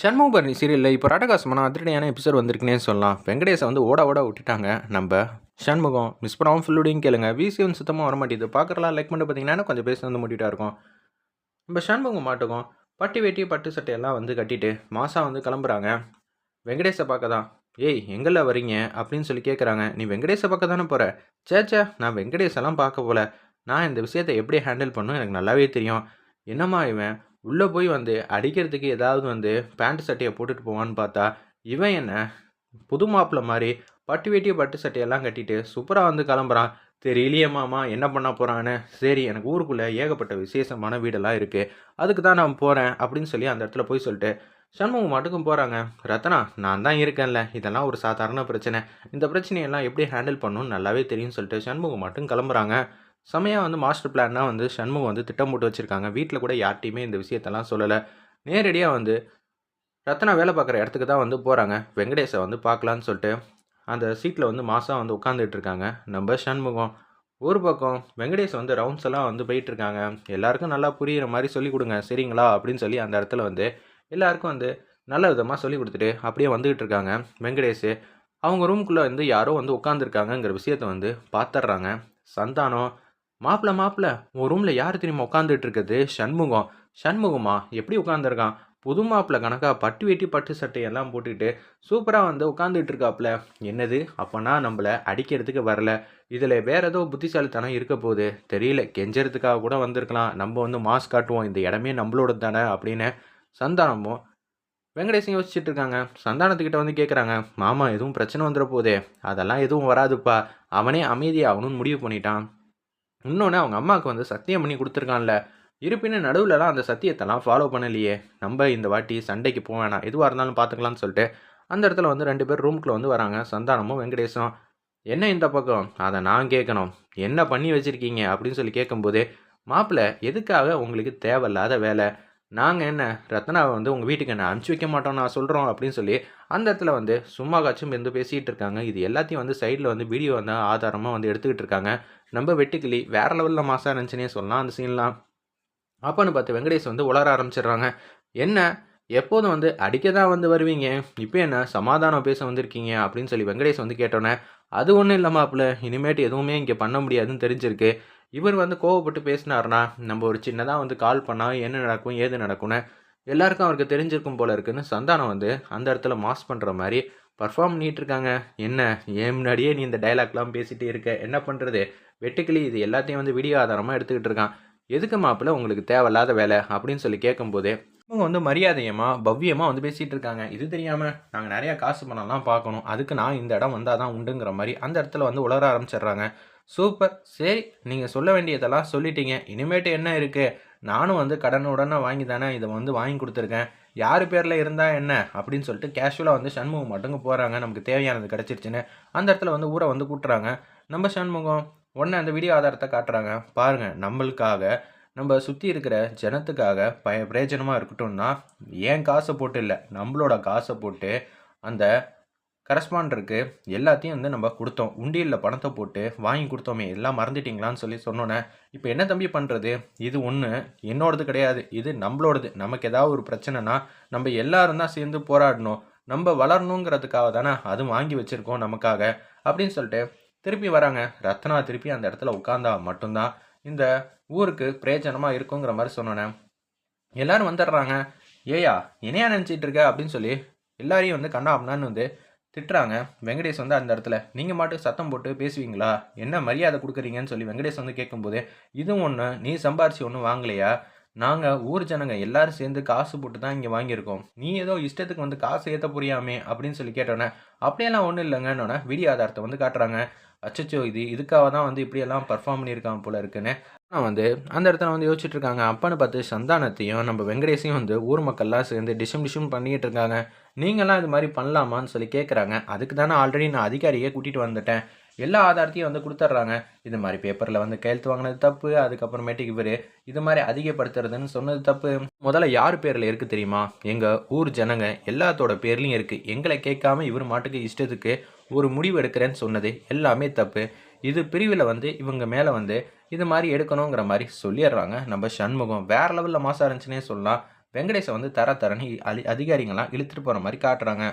சண்முகபரணி சீரியலில் இப்போ ராடகாசமான அதிரடியான எபிசோட் வந்திருக்குன்னே சொல்லலாம். வெங்கடேஷை வந்து ஓட ஓட விட்டுட்டாங்க. நம்ம சண்முகம் மிஸ் பண்ணாமல் ஃபுல்லுடையும் கேளுங்க. விசிஎம் வந்து சுத்தமாக வர மாட்டேது பார்க்குறலாம் லைக் பண்ணி பார்த்தீங்கன்னா கொஞ்சம் பேச வந்து முடிட்டா இருக்கும். நம்ம சண்முகம் மாட்டுக்கும். பட்டி வேட்டி பட்டு சட்டையெல்லாம் வந்து கட்டிட்டு மாசா வந்து கிளம்புறாங்க. வெங்கடேஷை பார்க்க தான் ஏய் எங்கெல்லாம் வரீங்க அப்படின்னு சொல்லி கேட்குறாங்க நீ வெங்கடேஷை பார்க்க தானே போகிற சேச்சா நான் வெங்கடேஷெல்லாம் பார்க்க போல. நான் இந்த விஷயத்தை எப்படி ஹேண்டில் பண்ணும்? எனக்கு நல்லாவே தெரியும். என்னம்மா இவன்? உள்ளே போய் வந்து அடிக்கிறதுக்கு ஏதாவது வந்து பேண்ட் சட்டையை போட்டுட்டு போவான்னு பார்த்தா இவன் என்ன? புது மாப்பிள்ள மாதிரி பட்டு வேட்டிய பட்டு சட்டையெல்லாம் கட்டிட்டு சூப்பராக வந்து கிளம்புறான். தெரியலையே மாமா என்ன பண்ண போகிறான்னு சரி எனக்கு ஊருக்குள்ளே ஏகப்பட்ட விசேஷமான வீடெல்லாம் இருக்குது அதுக்கு தான் நான் போகிறேன் அப்படின்னு சொல்லி அந்த இடத்துல போய் சொல்லிட்டு சண்முகம் மட்டுக்கும் போகிறாங்க ரத்னா நான் தான் இருக்கேன்ல. இதெல்லாம் ஒரு சாதாரண பிரச்சனை. இந்த பிரச்சனையெல்லாம் எப்படி ஹேண்டில் பண்ணணும்னு நல்லாவே தெரியும்னு சொல்லிட்டு சண்முகம் மட்டும் கிளம்புறாங்க. செமையாக வந்து மாஸ்டர் பிளான்னா வந்து சண்முகம் வந்து திட்டம் போட்டு வச்சுருக்காங்க. வீட்டில் கூட யார்ட்டையுமே இந்த விஷயத்தெல்லாம் சொல்லலை. நேரடியாக வந்து ரத்னா வேலை பார்க்குற இடத்துக்கு தான் வந்து போகிறாங்க வெங்கடேஷை வந்து பார்க்கலான்னு சொல்லிட்டு அந்த சீட்டில் வந்து மாதம் வந்து உட்காந்துட்டு இருக்காங்க. நம்ம சண்முகம். ஒரு பக்கம் வெங்கடேஷ் வந்து ரவுண்ட்ஸ் எல்லாம் வந்து போயிட்டுருக்காங்க எல்லாருக்கும் நல்லா புரிகிற மாதிரி சொல்லி கொடுங்க. சரிங்களா? அப்படின்னு சொல்லி அந்த இடத்துல வந்து எல்லாருக்கும் வந்து நல்ல விதமாக சொல்லி கொடுத்துட்டு அப்படியே வந்துக்கிட்டு இருக்காங்க. வெங்கடேஷ் அவங்க ரூம்குள்ளே வந்து யாரோ வந்து உட்காந்துருக்காங்கங்கிற விஷயத்த வந்து பார்த்துட்றாங்க. சந்தானம் மாப்பிள்ள மாப்பிள்ள உன் ரூமில் யார் தெரியுமா உட்காந்துட்டு இருக்குது சண்முகம். சண்முகமா எப்படி உட்காந்துருக்கான் புது மாப்பிள்ள கணக்காக பட்டு வெட்டி பட்டு சட்டையெல்லாம் போட்டுக்கிட்டு சூப்பராக வந்து உட்காந்துட்டு இருக்காப்புல என்னது? அப்போனா நம்மளை அடிக்கிறதுக்கு வரல. இதில் வேற ஏதோ புத்திசாலித்தனம் இருக்க போகுது. தெரியல கெஞ்சறதுக்காக கூட வந்திருக்கலாம். நம்ம வந்து மாஸ்க் காட்டுவோம். இந்த இடமே நம்மளோட தானே அப்படின்னு சந்தானமும் வெங்கடேசன் யோசிச்சுட்டு இருக்காங்க. சந்தானத்துக்கிட்ட வந்து கேட்குறாங்க மாமா எதுவும் பிரச்சனை வந்துட போதே. அதெல்லாம் எதுவும் வராதுப்பா. அவனே அமைதியாகணும்னு முடிவு பண்ணிட்டான். இன்னொன்று அவங்க அம்மாவுக்கு வந்து சத்தியம் பண்ணி கொடுத்துருக்கான்ல. இருப்பினும் நடுவுலலாம் அந்த சத்தியத்தெல்லாம் ஃபாலோ பண்ணலையே. நம்ம இந்த வாட்டி சண்டைக்கு போக வேணாம். எதுவாக இருந்தாலும் பார்த்துக்கலாம்னு சொல்லிட்டு அந்த இடத்துல வந்து ரெண்டு பேர் ரூம்குள்ளே வந்து வராங்க. சந்தானமும் வெங்கடேஷும். என்ன இந்த பக்கம்? அதை நான் கேட்கணும். என்ன பண்ணி வச்சுருக்கீங்க? அப்படின்னு சொல்லி கேட்கும்போது மாப்பிள்ளை எதுக்காக உங்களுக்கு தேவையில்லாத வேலை? நாங்கள் என்ன ரத்னாவை வந்து உங்கள் வீட்டுக்கு என்ன அனுப்பிச்சி வைக்க மாட்டோம் நான் சொல்கிறோம் அப்படின்னு சொல்லி அந்த இடத்துல வந்து சும்மா காச்சும் இருந்து பேசிகிட்டு இருக்காங்க. இது எல்லாத்தையும் வந்து சைடில் வந்து வீடியோ வந்து ஆதாரமாக வந்து எடுத்துக்கிட்டு இருக்காங்க. நம்ம வெட்டுக்கிளி வேற லெவலில் மாசாக இருந்துச்சுன்னே சொல்லலாம் அந்த சீன்லாம் அப்போன்னு பார்த்து வெங்கடேஷ் வந்து உளர ஆரம்பிச்சிடுறாங்க. என்ன? எப்போதும் வந்து அடிக்க தான் வந்து வருவீங்க? இப்போ என்ன? சமாதானம் பேச வந்திருக்கீங்க? அப்படின்னு சொல்லி வெங்கடேஷ் வந்து கேட்டோன்னே அது ஒன்றும் இல்லை மாப்பிள்ள. இனிமேட்டு எதுவுமே இங்கே பண்ண முடியாதுன்னு தெரிஞ்சிருக்கு. இவர் வந்து கோவப்பட்டு பேசினார்னா நம்ம ஒரு சின்னதாக வந்து கால் பண்ணால் என்ன நடக்கும் ஏது நடக்கும்னு எல்லாருக்கும் அவருக்கு தெரிஞ்சிருக்கும் போல இருக்குன்னு சந்தானம் வந்து அந்த இடத்துல மாஸ் பண்ணுற மாதிரி பர்ஃபார்ம் பண்ணிகிட்டு இருக்காங்க என்ன? ஏன் முன்னாடியே நீ இந்த டைலாக்லாம் பேசிகிட்டே இருக்க? என்ன பண்ணுறது வெட்டுக்கிளி இது எல்லாத்தையும் வந்து வீடியோ ஆதாரமாக எடுத்துக்கிட்டு இருக்கான். எதுக்கு மாப்பிள்ள உங்களுக்கு தேவையில்லாத வேலை? அப்படின்னு சொல்லி கேட்கும்போது இவங்க வந்து மரியாதையமாக பவ்யமாக வந்து பேசிகிட்டு இருக்காங்க. இது தெரியாமல் நாங்கள் நிறையா காசு பணம்லாம் பார்க்கணும். அதுக்கு நான் இந்த இடம் வந்தால் தான் உண்டுங்கிற மாதிரி அந்த இடத்துல வந்து உலர ஆரம்பிச்சிடுறாங்க. சூப்பர். சரி நீங்கள் சொல்ல வேண்டியதெல்லாம் சொல்லிட்டீங்க. இனிமேட்டு என்ன இருக்குது நானும் வந்து கடன் உடனே வாங்கி தானே இதை வந்து வாங்கி கொடுத்துருக்கேன். யார் பேரில் இருந்தால் என்ன? அப்படின்னு சொல்லிட்டு கேஷுவலாக வந்து சண்முகம் மட்டுங்க போகிறாங்க நமக்கு தேவையானது கிடச்சிருச்சுன்னு அந்த இடத்துல வந்து ஊரை வந்து கூட்டுறாங்க. நம்ம சண்முகம் உடனே அந்த வீடியோ ஆதாரத்தை காட்டுறாங்க. பாருங்கள் நம்மளுக்காக நம்ம சுற்றி இருக்கிற ஜனத்துக்காக பய பிரயோஜனமாக இருக்கட்டும்னா ஏன் காசை போட்டு இல்லை நம்மளோட காசை போட்டு அந்த கரஸ்பாண்டருக்கு எல்லாத்தையும் வந்து நம்ம கொடுத்தோம். உண்டியலில் பணத்தை போட்டு வாங்கி கொடுத்தோமே எல்லாம் மறந்துட்டிங்களான்னு சொல்லி சொன்னோன்னே இப்போ என்ன தம்பி பண்ணுறது இது ஒன்று என்னோடது கிடையாது. இது நம்மளோடது. நமக்கு ஏதாவது ஒரு பிரச்சனைனா நம்ம எல்லாரும் தான் சேர்ந்து போராடணும். நம்ம வளரணுங்கிறதுக்காக தானே அது வாங்கி வச்சுருக்கோம் நமக்காக அப்படின்னு சொல்லிட்டு திருப்பி வராங்க. ரத்னா திருப்பி அந்த இடத்துல உட்காந்தா மட்டும்தான் இந்த ஊருக்கு பிரயோஜனமாக இருக்குங்கிற மாதிரி சொன்னோன்னே எல்லாரும் வந்துடுறாங்க. ஏயா என்னையா நினச்சிட்டு இருக்க? அப்படின்னு சொல்லி எல்லாரையும் வந்து கண்ணா அப்படின்னு வந்து திட்டுறாங்க. வெங்கடேஷ் வந்து அந்த இடத்துல நீங்கள் மாட்டு சத்தம் போட்டு பேசுவீங்களா? என்ன மரியாதை கொடுக்குறீங்கன்னு சொல்லி வெங்கடேஷ் வந்து கேட்கும்போது இதுவும் ஒன்று நீ சம்பாரிச்சு ஒன்றும் வாங்கலையா? நாங்கள் ஊர் ஜனங்க எல்லாரும் சேர்ந்து காசு போட்டு தான் இங்கே வாங்கியிருக்கோம். நீ ஏதோ இஷ்டத்துக்கு வந்து காசு ஏற்ற புரியாமே அப்படின்னு சொல்லி கேட்டோன்னே அப்படியெல்லாம் ஒன்றும் இல்லைங்கன்னொன்னே வீடியோ ஆதாரத்தை வந்து காட்டுறாங்க. அச்சச்சோ இது இதுக்காக தான் வந்து இப்படியெல்லாம் பர்ஃபார்ம் பண்ணியிருக்கான் போல இருக்குன்னு. நான் வந்து அந்த இடத்துல வந்து யோசிச்சுட்டு இருக்காங்க அப்பான்னு பார்த்து சந்தானத்தையும் நம்ம வெங்கடேஷையும் வந்து ஊர் மக்கள்லாம் சேர்ந்து டிஷம் டிஷம் பண்ணிக்கிட்டு இருக்காங்க நீங்களாம் இது மாதிரி பண்ணலாமான்னு சொல்லி கேட்குறாங்க அதுக்கு தானே ஆல்ரெடி நான் அதிகாரியே கூட்டிகிட்டு வந்துட்டேன். எல்லா ஆதாரத்தையும் வந்து கொடுத்துட்றாங்க. இது மாதிரி பேப்பரில் வந்து கையெழுத்து வாங்கினது தப்பு அதுக்கப்புறமேட்டுக்கு இவர் இது மாதிரி அதிகப்படுத்துறதுன்னு சொன்னது தப்பு. முதல்ல யார் பேரில் இருக்குது தெரியுமா? எங்கள் ஊர் ஜனங்க எல்லாத்தோட பேர்லையும் இருக்குது எங்களை கேட்காம இவர் மாட்டுக்கு இஷ்டத்துக்கு ஒரு முடிவு எடுக்கிறேன்னு சொன்னது எல்லாமே தப்பு. இது பிரிவில் வந்து இவங்க மேலே வந்து இது மாதிரி எடுக்கணுங்கிற மாதிரி சொல்லிடுறாங்க. நம்ம சண்முகம் வேறு லெவலில் மாசம் இருந்துச்சுன்னே சொல்லலாம். வெங்கடேஷை வந்து தர தரன்னு அலி அதிகாரிங்கெல்லாம் இழுத்துட்டு போகிற மாதிரி காட்டுறாங்க.